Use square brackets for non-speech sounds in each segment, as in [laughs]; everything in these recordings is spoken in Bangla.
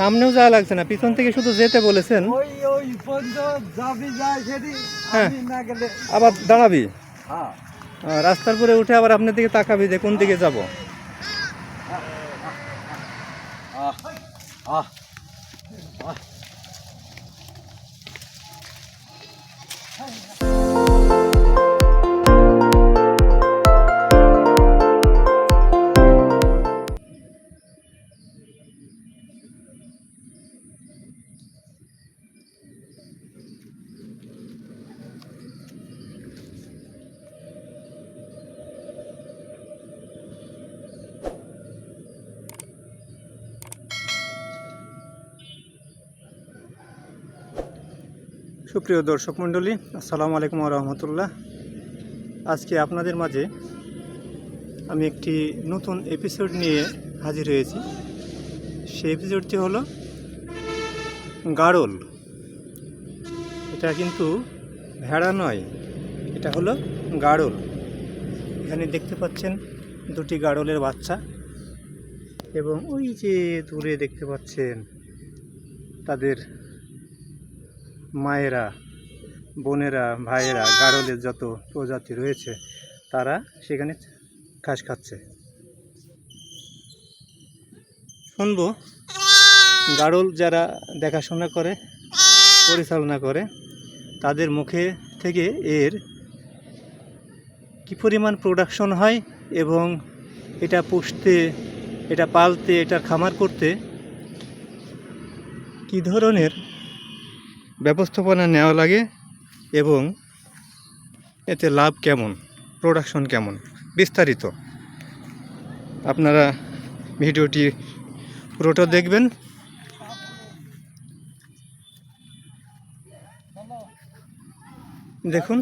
সামনেও যাওয়া লাগছে না পিছন থেকে শুধু যেতে বলেছেন। হ্যাঁ। আবার দাঁড়াবি? হ্যাঁ। রাস্তার পরে উঠে আবার আপনার দিকে তাকাবি যে কোন দিকে যাব। আহ। সুপ্রিয় দর্শক মণ্ডলী, আসসালামু আলাইকুম রহমতুল্লাহ। আজকে আপনাদের মাঝে আমি একটি নতুন এপিসোড নিয়ে হাজির হয়েছি। সেই এপিসোডটি হলো গাড়ল এটা কিন্তু ভেড়া নয়, এটা হলো গাড়ল এখানে দেখতে পাচ্ছেন দুটি গাড়লের বাচ্চা এবং ওই যে দূরে দেখতে পাচ্ছেন তাদের মায়েরা, বোনেরা, ভাইয়েরা গাড়লের যত প্রজাতি রয়েছে, তারা সেখানে ঘাস খাচ্ছে। শুনব। গাড়ল যারা দেখাশোনা করে, পরিচালনা করে, তাদের মুখে থেকে এর কী পরিমাণ প্রোডাকশন হয় এবং এটা পুষতে, এটা পালতে, এটার খামার করতে, কী ধরনের ব্যবস্থাপনা নেওয়া লাগে এবং এতে লাভ কেমন প্রোডাকশন কেমন, বিস্তারিত। আপনারা ভিডিওটি পুরোটা দেখবেন। দেখুন।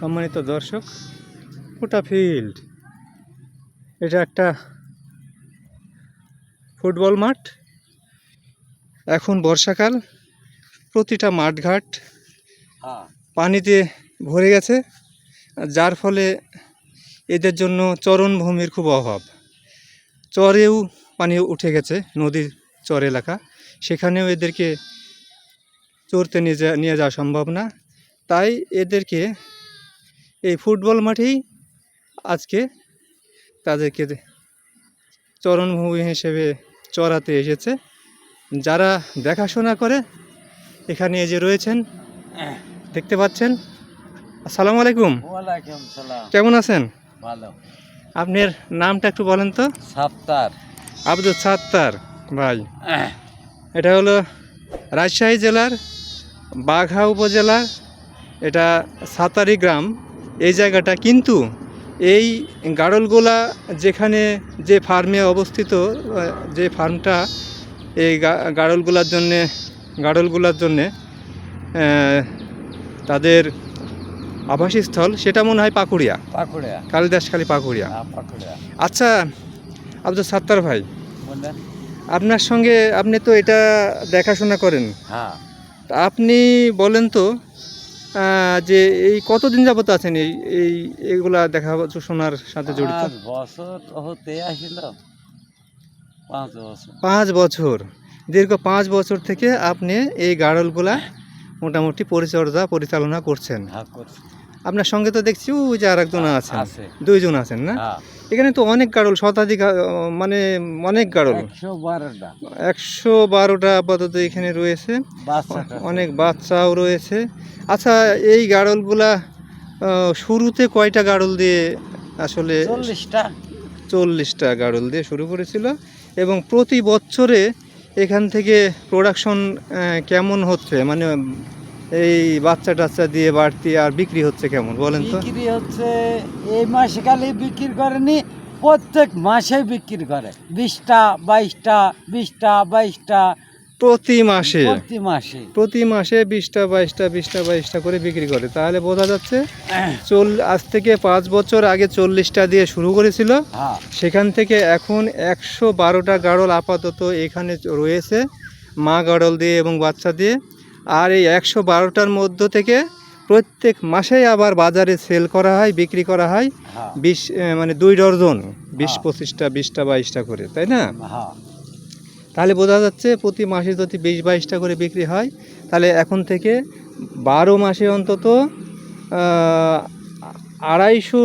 সম্মানিত দর্শক গোটা ফিল্ড এটা একটা ফুটবল মাঠ। এখন বর্ষাকাল প্রতিটা মাঠঘাট হ্যাঁ। পানিতে ভরে গেছে যার ফলে এদের জন্য চরণভূমির খুব অভাব। চরেও পানি উঠে গেছে নদীর চর এলাকা। সেখানেও এদেরকে চড়তে নিয়ে যা নিয়ে যাওয়া সম্ভব না। তাই এদেরকে এই ফুটবল মাঠেই আজকে তাদেরকে চরণভূমি হিসেবে চড়াতে এসেছে। যারা দেখাশোনা করে এখানে এই যে রয়েছেন দেখতে পাচ্ছেন। আসসালামু আলাইকুম। কেমন আছেন? ভালো। আপনার নামটা একটু বলেন তো। সাপ্তার আব্দুল সাত্তার ভাই। এটা হলো রাজশাহী জেলার বাঘা উপজেলার এটা সাতারি গ্রাম। এই জায়গাটা কিন্তু এই গাড়লগোলা যেখানে যে ফার্মে অবস্থিত যে ফার্মটা এই গা- গাড়লগুলার জন্যে গাড়লগুলার জন্যে তাদের আবাসস্থল সেটা মনে হয় পাকুড়িয়া। পাকুড়িয়া। কালিদাসখালী পাকুড়িয়া। পাকুড়িয়া। আচ্ছা আব্দুল সাত্তার ভাই আপনার সঙ্গে আপনি তো এটা দেখাশোনা করেন। হ্যাঁ। আপনি বলেন তো যে এই কতদিন যাবত আছেন এই এই এগুলা দেখাশোনার সাথে জড়িত? বছর হতে আসিল। পাঁচ বছর। দীর্ঘ পাঁচ বছর থেকে আপনি এই গাড়লগুলা মোটামুটি পরিচর্যা পরিচালনা করছেন। হ্যাঁ আপনার সঙ্গে তো দেখছি ওই যে আর একজন আছেন। আছে। দুইজন আছেন না? হ্যাঁ। এখানে তো অনেক গাড়ল শতাধিক মানে অনেক গাড়ল। একশো বারোটা। আপাতত এখানে রয়েছে। অনেক বাচ্চাও রয়েছে। আচ্ছা এই গাড়লগুলা শুরুতে কয়টা গাড়ল দিয়ে আসলে চল্লিশটা। চল্লিশটা গাড়ল দিয়ে শুরু করেছিল? এবং প্রতি বছরে এখান থেকে প্রোডাকশন কেমন হচ্ছে? মানে এই বাচ্চা টাচ্চা দিয়ে বাড়তি আর বিক্রি হচ্ছে কেমন? বলেন তো। বিক্রি হচ্ছে, এই মাসে খালি বিক্রি করেনি, প্রত্যেক মাসে বিক্রি করে। বিশটা, বাইশটা বিশটা, বাইশটা প্রতি মাসে? প্রতি মাসে। প্রতি মাসে বিশটা বাইশটা বিশটা বাইশটা করে বিক্রি করে। তাহলে বোঝা যাচ্ছে [coughs] চল আজ থেকে পাঁচ বছর আগে চল্লিশটা দিয়ে শুরু করেছিল। হ্যাঁ। সেখান থেকে এখন একশো বারোটা গাড়ল আপাতত এখানে রয়েছে মা গাড়ল দিয়ে এবং বাচ্চা দিয়ে। আর এই একশো বারোটার মধ্য থেকে প্রত্যেক মাসেই আবার বাজারে সেল করা হয় বিক্রি করা হয়। হ্যাঁ। বিশ মানে দুই ডজন বিশ হ্যাঁ। পঁচিশটা বিশটা বাইশটা করে তাই না? হ্যাঁ। তাহলে বোঝা যাচ্ছে প্রতি মাসে যদি বিশ বাইশটা করে বিক্রি হয় তাহলে এখন থেকে বারো মাসে অন্তত আড়াইশো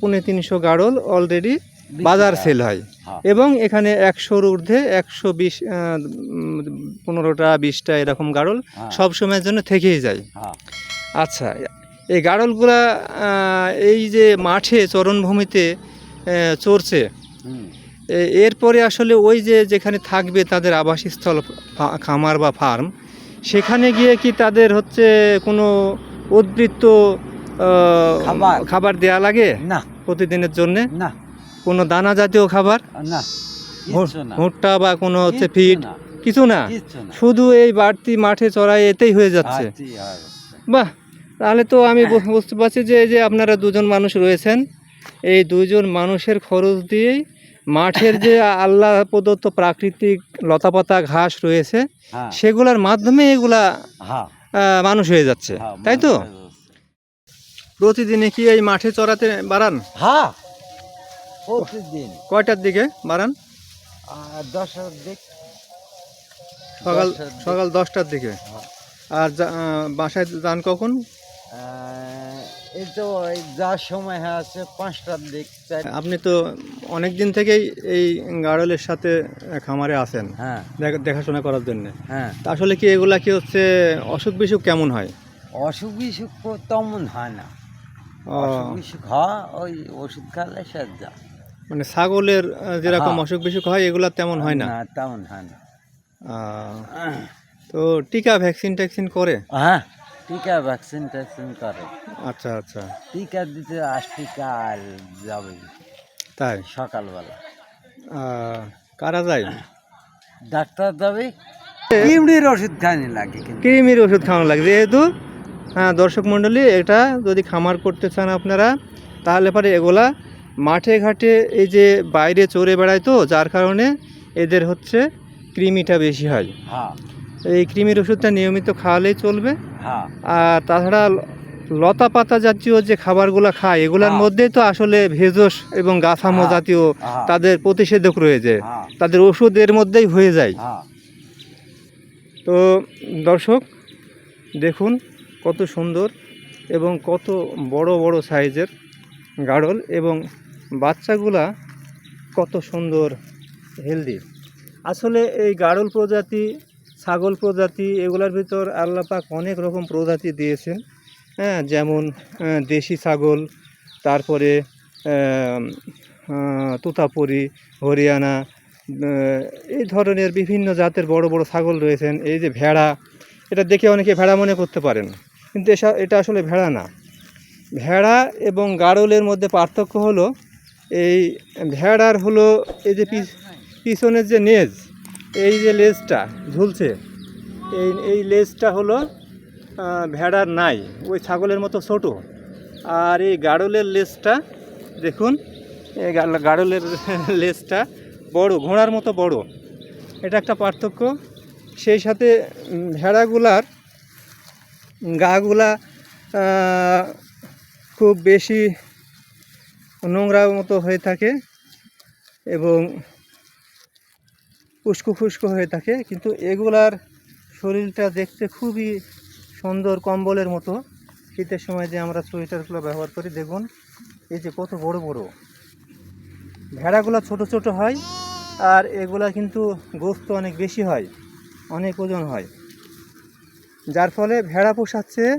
পৌনে তিনশো গাড়ল অলরেডি বাজার সেল হয়। হ্যাঁ। এবং এখানে একশোর ঊর্ধ্বে একশো বিশ পনেরোটা বিশটা এরকম গাড়ল হ্যাঁ। সব সময়ের জন্য থেকেই যায়। হ্যাঁ। আচ্ছা এই গাড়লগুলা এই যে মাঠে চরণভূমিতে চড়ছে এরপরে আসলে ওই যে যেখানে থাকবে তাদের আবাসস্থল খামার বা ফার্ম সেখানে গিয়ে কি তাদের হচ্ছে কোনো উদ্বৃত্ত খাবার। দেয়া লাগে? না। প্রতিদিনের জন্য? না। কোনো দানা জাতীয় খাবার? না। ভুট- ভুট্টা বা কোনো হচ্ছে ফিড? কিছু না? শুধু এই বাড়তি মাঠে চড়াই এতেই হয়ে যাচ্ছে। বাহ! তাহলে তো আমি বুঝতে পারছি যে এই যে আপনারা দুজন মানুষ রয়েছেন এই দুইজন মানুষের খরচ দিয়েই মাঠের যে আল্লাহ প্রদত্ত প্রাকৃতিক লতাপাতা ঘাস রয়েছে হ্যাঁ। সেগুলোর মাধ্যমে এগুলা হ্যাঁ। মানুষ হয়ে যাচ্ছে হ্যাঁ, তাই তো। প্রতিদিনে কি এই মাঠে চড়াতে বাড়ান? হ্যাঁ। প্রতিদিন। কয়টার দিকে বাড়ান? দিক। সকাল দশটার দিকে। সকাল দশটার দিকে। আর বাসায় যান কখন? এই তো যার সময় হয়ে আছে পাঁচটার দিক আপনি তো অনেক দিন থেকেই এই গাড়লের সাথে খামারে আছেন হ্যাঁ। দেখ- দেখাশোনা করার জন্য। হ্যাঁ। আসলে কি এগুলা কি হচ্ছে অসুখ বিসুখ কেমন হয়? অসুখ বিসুখ তেমন হয় না। অসুখ বিসুখ হয় ওই ওষুধ খালে সে যা। মানে ছাগলের যেরকম হ্যাঁ। অসুখ বিসুখ হয় এগুলা তেমন হয় না? তেমন হয় না। তো টিকা ভ্যাকসিন ট্যাকসিন করে? হ্যাঁ। টিকা ভ্যাকসিন ট্যাকসিন করে। আচ্ছা আচ্ছা। টিকা দিতে আসছি কাল যাবে। তাই? সকালবেলা। কারা যায়? ডাক্তার যাবে। কিমড়ির ওষুধ খানি লাগে কৃমির ওষুধ খাওয়ানো লাগে। যেহেতু হ্যাঁ দর্শক মণ্ডলী এটা যদি খামার করতে চান আপনারা তাহলে পরে এগুলা মাঠে ঘাটে এই যে বাইরে চড়ে বেড়ায় তো যার কারণে এদের হচ্ছে কৃমিটা বেশি হয়। হ্যাঁ। এই কৃমির ওষুধটা নিয়মিত খাওয়ালেই চলবে। হ্যাঁ। আর তাছাড়া লতা পাতা জাতীয় যে খাবারগুলো খায় এগুলোর হ্যাঁ। মধ্যেই তো আসলে ভেষজ এবং গাছামো হ্যাঁ। জাতীয়। তাদের প্রতিষেধক রয়েছে। তাদের ওষুধের মধ্যেই হয়ে যায়। তো দর্শক দেখুন কত সুন্দর এবং কত বড় বড় সাইজের গাড়ল এবং বাচ্চাগুলা কত সুন্দর হেলদি আসলে এই গাড়ল প্রজাতি ছাগল প্রজাতি, এগুলোর ভিতর আল্লাপাক অনেক রকম প্রজাতি দিয়েছেন। হ্যাঁ যেমন দেশি ছাগল, তারপরে তুতাপুরি, হরিয়ানা এই ধরনের বিভিন্ন জাতের বড় বড় ছাগল রয়েছেন। এই যে ভেড়া, এটা দেখে অনেকে ভেড়া মনে করতে পারেন, কিন্তু এটা আসলে ভেড়া না। ভেড়া এবং গাড়লের মধ্যে পার্থক্য হলো, এই ভেড়ার হলো এই যে পিছ- পিছনের যে নেজ এই যে লেজটা, ঝুলছে, এই এই লেজটা হলো ভেড়ার নাই, ওই ছাগলের মতো ছোট। আর এই গাড়লের লেজটা, দেখুন, এই গাড়লের [laughs] লেজটা বড়, ঘোড়ার মতো বড়। এটা একটা পার্থক্য। সেই সাথে ভেড়াগুলার গাগুলা খুব বেশি নোংরা মতো হয়ে থাকে এবং উস্কো খুস্কো হয়ে থাকে, কিন্তু এগুলার শরীরটা দেখতে খুবই সুন্দর কম্বলের মতো। শীতের সময় যে আমরা সোয়েটারগুলো ব্যবহার করি, দেখুন, এই যে কত বড় বড়। ভেড়াগুলো ছোট ছোট হয়, আর এগুলা কিন্তু গোস্ত অনেক বেশি হয়, অনেক ওজন হয়। যার ফলে ভেড়া পোষার চেয়ে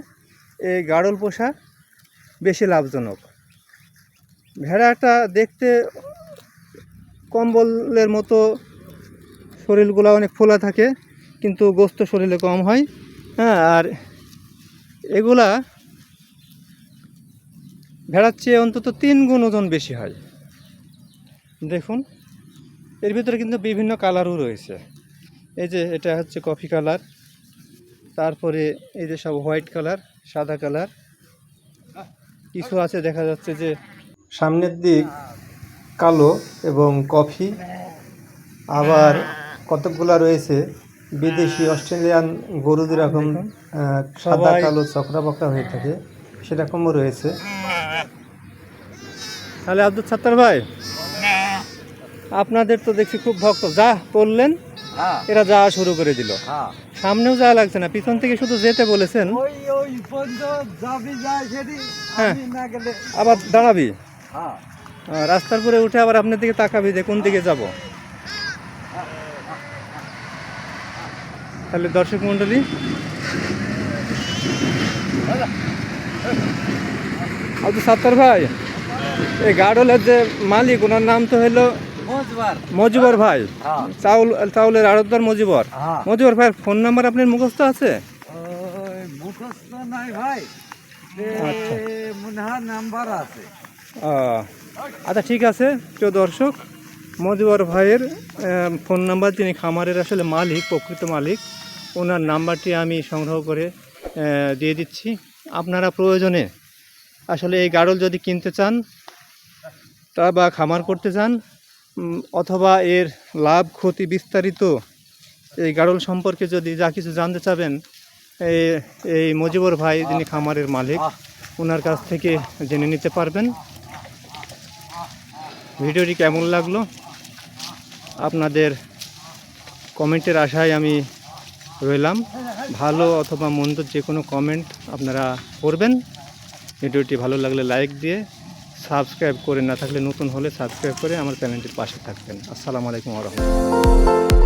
এই গাড়ল পোষা বেশি লাভজনক। ভেড়াটা দেখতে কম্বলের মতো শরীরগুলো অনেক ফোলা থাকে, কিন্তু গোস্ত শরীরে কম হয়। হ্যাঁ আর এগুলা ভেড়ার চেয়ে অন্তত তিন গুণ ওজন বেশি হয়। দেখুন, এর ভিতরে কিন্তু বিভিন্ন কালারও রয়েছে। এই যে এটা হচ্ছে কফি কালার, তারপরে এই যে সব হোয়াইট কালার, সাদা কালার। কিছু আছে দেখা যাচ্ছে যে সামনের দিক কালো এবং কফি, আবার কতকগুলা রয়েছে বিদেশি অস্ট্রেলিয়ান গরু যেরকম সাদা কালো চকরা বকরা হয়ে থাকে সেরকমও রয়েছে। তাহলে আব্দুল সাত্তার ভাই আপনাদের তো দেখছি খুব ভক্ত যা বললেন হ্যাঁ। এরা যাওয়া শুরু করে দিল। হ্যাঁ। সামনেও যাওয়া লাগছে না পিছন থেকে শুধু যেতে বলেছেন। ওই ওই পর্যন্ত যাবি যায় সেটি হ্যাঁ। আমি না গেলে আবার দাঁড়াবি? হ্যাঁ। রাস্তার পরে উঠে আবার আপনার দিকে তাকাবি যে কোন দিকে যাব। তাহলে দর্শক মন্ডলী আব্দুল সাত্তার ভাই এই গাড়লের যে মালিক ওনার নাম তো হলো মজিবর। ভাই। হ্যাঁ। চাউল চাউলের আড়তদার মজিবর। হ্যাঁ। মজিবর ভাইয়ের ফোন নাম্বার আপনার মুখস্থ আছে? ওই মুখস্থ নাই ভাই। আচ্ছা। নাম্বার আছে। আচ্ছা ঠিক আছে প্রিয় দর্শক। মজিবর ভাইয়ের ফোন নাম্বার, তিনি খামারের আসলে মালিক, প্রকৃত মালিক। ওনার নাম্বারটি আমি সংগ্রহ করে দিয়ে দিচ্ছি। আপনারা প্রয়োজনে আসলে এই গাড়ল যদি কিনতে চান, তা বা খামার করতে চান অথবা এর লাভ, ক্ষতি বিস্তারিত এই গাড়ল সম্পর্কে যদি যা কিছু জানতে চাবেন এই মজিবর ভাই যিনি খামারের মালিক, ওনার কাছ থেকে জেনে নিতে পারবেন। ভিডিওটি কেমন লাগল? আপনাদের কমেন্টের আশায় আমি রইলাম। ভালো অথবা মন্দ যে কোনো কমেন্ট আপনারা করবেন। ভিডিওটি ভালো লাগলে লাইক দিয়ে সাবস্ক্রাইব করে না থাকলে নতুন হলে সাবস্ক্রাইব করে আমার চ্যানেলটির পাশে থাকবেন। আসসালামু আলাইকুম রহমতুল্লাহ।